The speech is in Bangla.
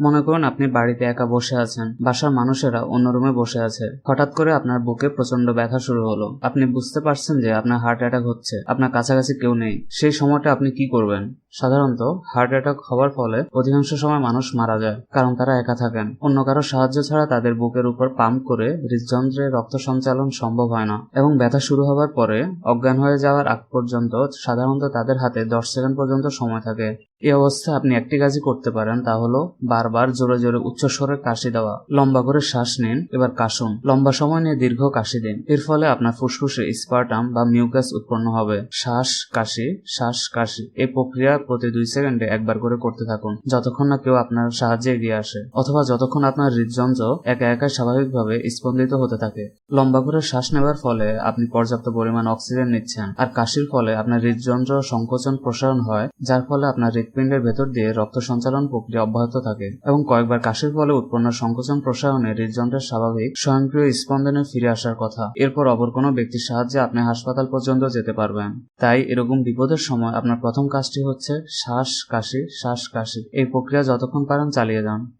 মনে করুন আপনি বাড়িতে একা বসে আছেন, বাসার মানুষেরা অন্য রুমে বসে আছে। হঠাৎ করে আপনার বুকে প্রচণ্ড ব্যথা শুরু হলো। আপনি বুঝতে পারছেন যে আপনার হার্ট অ্যাটাক হচ্ছে, আপনার কাছাকাছি কেউ নেই। সেই সময়টা আপনি কি করবেন? সাধারণত হার্ট অ্যাটাক হওয়ার ফলে অধিকাংশ সময় মানুষ মারা যায়, কারণ তারা একা থাকেন। অন্য কারও সাহায্য ছাড়া তাদের বুকের উপর পাম্প করে হৃদযন্ত্রে রক্ত সঞ্চালন সম্ভব হয় না এবং ব্যথা শুরু হওয়ার পরে অজ্ঞান হয়ে যাওয়ার আগ পর্যন্ত সাধারণত তাদের হাতে দশ সেকেন্ড পর্যন্ত সময় থাকে। এই অবস্থায় আপনি একটি কাজই করতে পারেন, তা হলো বারবার জোরে জোরে উচ্চস্বরে কাশি দেওয়া। লম্বা করে শ্বাস নিন, এবার কাশুন। লম্বা সময় নিয়ে দীর্ঘ কাশি দিন। এর ফলে আপনার ফুসফুসে স্পার্টাম বা মিউকাস উৎপন্ন হবে। শ্বাস, কাশি শ্বাস, কাশি। এই প্রক্রিয়া প্রতি দুই সেকেন্ডে একবার করে করতে থাকুন। যতক্ষণ না কেউ আপনার সাহায্যে এগিয়ে আসে, অথবা যতক্ষণ আপনার হৃদযন্ত্র একা একা স্বাভাবিকভাবে স্পন্দিত হতে থাকে। লম্বা করে শ্বাস নেওয়ার ফলে আপনি পর্যাপ্ত পরিমাণ অক্সিজেন নিচ্ছেন, আর কাশির ফলে আপনার হৃদযন্ত্র সংকোচন প্রসারণ হয়, যার ফলে আপনার হৃৎপিণ্ডের ভেতর দিয়ে রক্ত সঞ্চালন প্রক্রিয়া অব্যাহত থাকে এবং কয়েকবার কাশির ফলে উৎপন্ন সংকোচন প্রসারণে হৃদযন্ত্রের স্বাভাবিক, স্বয়ংক্রিয় স্পন্দনে ফিরে আসার কথা। এরপর অপর কোনো ব্যক্তির সাহায্যে আপনি হাসপাতাল পর্যন্ত যেতে পারবেন। তাই এরকম বিপদের সময় আপনার প্রথম কাজটি হচ্ছে শ্বাস কাশি শ্বাস কাশি। এই প্রক্রিয়া যতক্ষণ পারেন চালিয়ে যান।